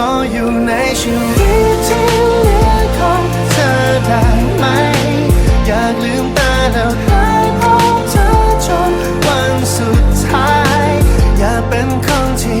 ขออยู่ในชีวิตที่เหลือของเธอได้ไหม อยากลืมตาแล้วหายพบเธอจนวันสุดท้าย อยากเป็นคนที่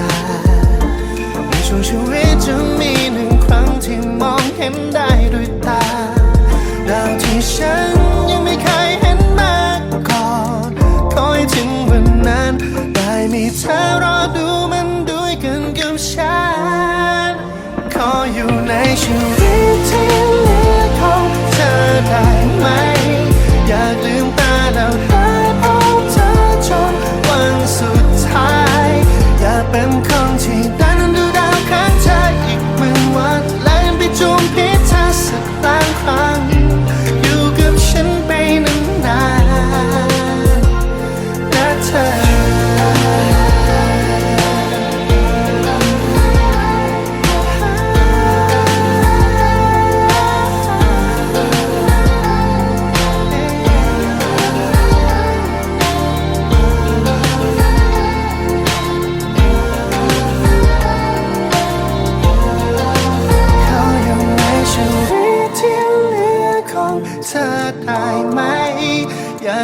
ศ ที่ฉันยังไม่เคยเห็นมาก่อนคอยถึงวันนั้น ได้มีเธอรอดูมันด้วยกันกับฉัน ขออยู่ในชีวิต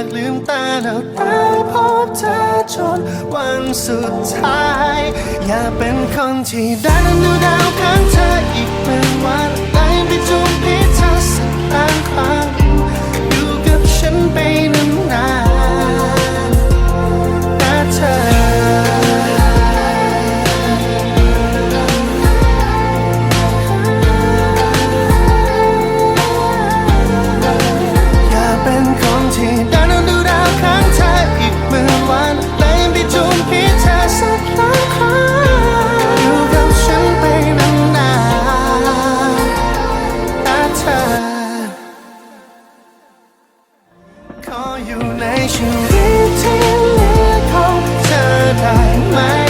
กลืมตาแล้วได้พบเธอจนวันสุดท้าย อย่าเป็นคนที่ดันดูดาวข้าง my